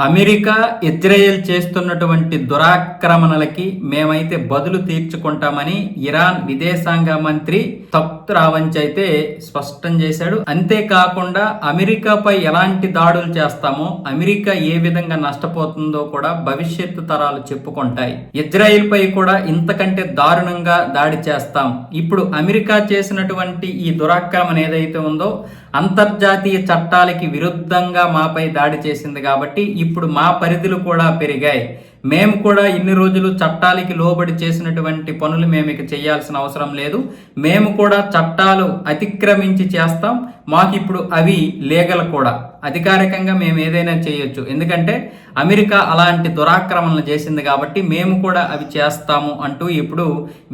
America Israel చేస్తున్నటువంటి దురాక్రమణలకి మేమైతే బదులు తీర్చుకుంటామని ఇరాన్ విదేశాంగ మంత్రి తప్త్ రావంచ్ అయితే స్పష్టం చేశాడు. అంతేకాకుండా అమెరికాపై ఎలాంటి దాడులు చేస్తామో అమెరికా ఏ విధంగా నష్టపోతుందో కూడా భవిష్యత్తు తరాలు చెప్పుకుంటాయి. ఇజ్రాయెల్ పై కూడా ఇంతకంటే దారుణంగా దాడి చేస్తాం. ఇప్పుడు అమెరికా చేసినటువంటి ఈ దురాక్రమణ ఏదైతే ఉందో అంతర్జాతీయ చట్టాలకి విరుద్ధంగా మాపై దాడి చేసింది కాబట్టి ఇప్పుడు మా పరిధులు కూడా పెరిగాయి. మేము కూడా ఇన్ని రోజులు చట్టాలకి లోబడి చేసినటువంటి పనులు మేము ఇక చేయాల్సిన అవసరం లేదు. మేము కూడా చట్టాలు అతిక్రమించి చేస్తాం. మాకు ఇప్పుడు అవి లీగల్ కూడా. అధికారికంగా మేము ఏదైనా చేయొచ్చు. ఎందుకంటే అమెరికా అలాంటి దురాక్రమణలు చేసింది కాబట్టి మేము కూడా అవి చేస్తాము అంటూ ఇప్పుడు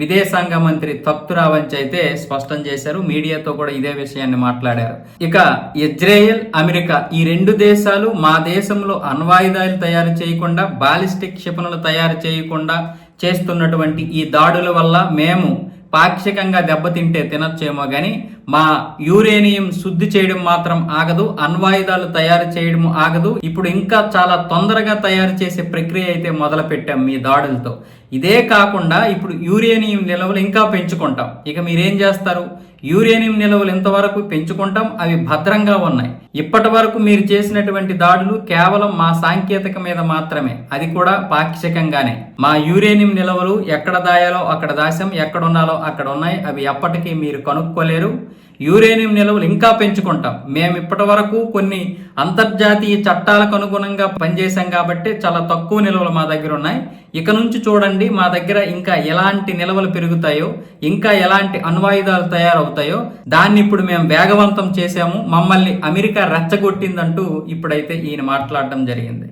విదేశాంగ మంత్రి తప్తురావంచ్ అయితే స్పష్టం చేశారు. మీడియాతో కూడా ఇదే విషయాన్ని మాట్లాడారు. ఇక ఇజ్రాయెల్ అమెరికా ఈ రెండు దేశాలు మా దేశంలో అణ్వాయుధాలు తయారు చేయకుండా బాలిస్టిక్ క్షిపణులు తయారు చేయకుండా చేస్తున్నటువంటి ఈ దాడుల వల్ల మేము పాక్షికంగా దెబ్బతింటే తినొచ్చేమో కానీ మా యురేనియం శుద్ధి చేయడం మాత్రం ఆగదు అణ్వాయుధాలు తయారు చేయడం ఆగదు. ఇప్పుడు ఇంకా చాలా తొందరగా తయారు చేసే ప్రక్రియ అయితే మొదలు పెట్టాం మీ దాడులతో. ఇదే కాకుండా ఇప్పుడు యురేనియం నిల్వలు ఇంకా పెంచుకుంటాం. ఇక మీరేం చేస్తారు? యురేనియం నిల్వలు ఇంతవరకు పెంచుకుంటాం అవి భద్రంగా ఉన్నాయి. ఇప్పటి వరకు మీరు చేసినటువంటి దాడులు కేవలం మా సాంకేతిక మీద మాత్రమే. అది కూడా పాక్షికంగానే. మా యురేనియం నిల్వలు ఎక్కడ దాయాలో అక్కడ దాశాం ఎక్కడ ఉన్నాలో అక్కడ ఉన్నాయి. అవి ఎప్పటికీ మీరు కనుక్కోలేరు. యురేనియం నిల్వలు ఇంకా పెంచుకుంటాం. మేము ఇప్పటి వరకు కొన్ని అంతర్జాతీయ చట్టాలకు అనుగుణంగా పనిచేశాం కాబట్టి చాలా తక్కువ నిల్వలు మా దగ్గర ఉన్నాయి. ఇక నుంచి చూడండి మా దగ్గర ఇంకా ఎలాంటి నిల్వలు పెరుగుతాయో ఇంకా ఎలాంటి అణ్వాయుధాలు తయారవుతాయో దాన్ని ఇప్పుడు మేము వేగవంతం చేశాము. మమ్మల్ని అమెరికా రెచ్చగొట్టిందంటూ ఇప్పుడైతే ఈయన మాట్లాడడం జరిగింది.